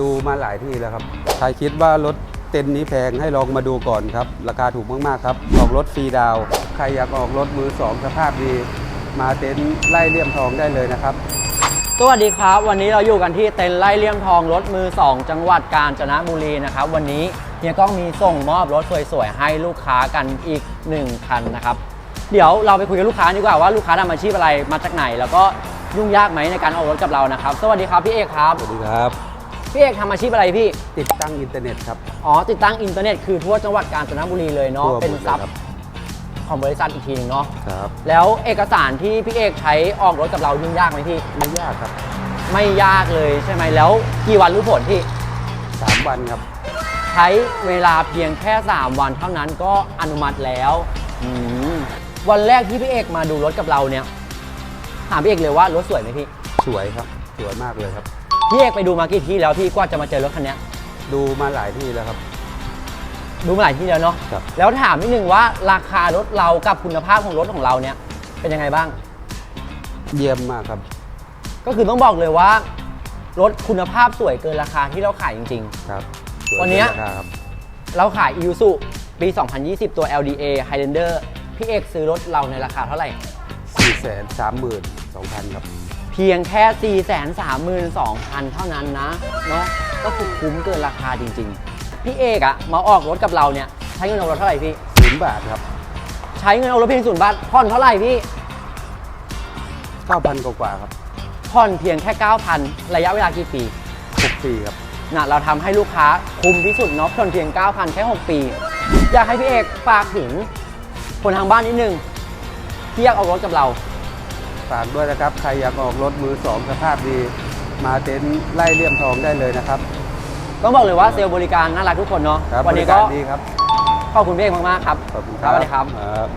ดูมาหลายที่แล้วครับ ใครคิดว่ารถเต็นท์นี้แพงให้ลองมาดูก่อนครับ ราคาถูกมากๆครับ ออกรถฟรีดาวน์ใครอยากออกรถมือสองสภาพดี มาเต็นท์ไล่เลี่ยมทองได้เลยนะครับ สวัสดีครับ วันนี้เราอยู่กันที่เต็นท์ไล่เลี่ยมทองรถมือ 2 จังหวัดกาญจนบุรีนะครับ วันนี้เฮียก้องมีส่งมอบรถสวยๆให้ลูกค้ากันอีก1คันนะครับ เดี๋ยวเราไปคุยกับลูกค้าดีกว่าว่าลูกค้าทำอาชีพอะไรมาจากไหน แล้วก็ยุ่งยากไหมในการออกรถกับเรานะครับ สวัสดีครับพี่เอกครับ สวัสดีครับ พี่เอกทำอาชีพอะไรพี่ ติดตั้งอินเทอร์เน็ตครับ อ๋อ ติดตั้งอินเทอร์เน็ตคือทั่วจังหวัดกาญจนบุรีเลยเนาะ ทั่วหมดเป็นเลยซับครับ ของบริษัทอีกทีหนึงเนาะ ครับ แล้วเอกสารที่พี่เอกใช้ออกรถกับเรายุ่งยากไหมพี่ ไม่ยากครับไม่ยากเลยใช่ไหมแล้วกี่วันรู้ผลพี่3วันครับ ใช้เวลาเพียงแค่ 3 วันเท่านั้นก็อนุมัติแล้วอืมวันแรกที่พี่เอกมาดูรถกับเราเนี่ย ถามพี่เอกเลยว่ารถสวยไหมพี่ สวยครับ สวยมากเลยครับ พี่เอกไปดูมากี่ที่แล้วพี่กว่าจะมาเจอรถคันเนี้ยดูมาหลายที่แล้วครับ ดูมาหลายที่แล้วเนาะครับ แล้วถามนิดนึงว่าราคารถเรากับคุณภาพของรถของเราเนี่ยเป็นยังไงบ้าง เยี่ยมมากครับ ก็คือต้องบอกเลยว่ารถคุณภาพสวยเกินราคาที่เราขายจริง ครับสยวันเนี้ยราคาครับ ๆ เราขาย i s u ปี 2020 ตัว LDA Highlander พี่เอกซื้อรถเราในราคาเท่าไหร่ 4 3 2 0 0 0 ครับ เพียงแค่ 4 3 2 0 0 0 เท่านั้นนะเนาะก็คือคุ้มเกินราคาจริง ๆ พี่เอกอะมาออกรถกับเราเนี่ย ใช้เงินเอารถเท่าไหร่พี่ ศูนย์บาทครับใช้เงินเอารถเพียงศูนย์บาทผ่อนเท่าไหร่พี่9,000กว่าๆครับผ่อนเพียงแค่ 9,000 ระยะเวลากี่ปี6ปีครับนะเราทำให้ลูกค้าคุ้มที่สุดเนาะผ่อนเพียง 9,000 แค่ 6 ปี อยากให้พี่เอกฝากถึงคนทางบ้านนิดนึงที่อยากออกรถกับเรา ฝากด้วยนะครับ ใครอยากออกรถมือสองสภาพดี มาเต็นท์ไล่เลี่ยมทองได้เลยนะครับ ต้องบอกเลยว่าเซลล์บริการน่ารักทุกคนเนาะครับวันี้บริก็การดีครับ ขอบคุณพี่เอกมากๆครับขอบคุณคสรับวัสดีครับครับ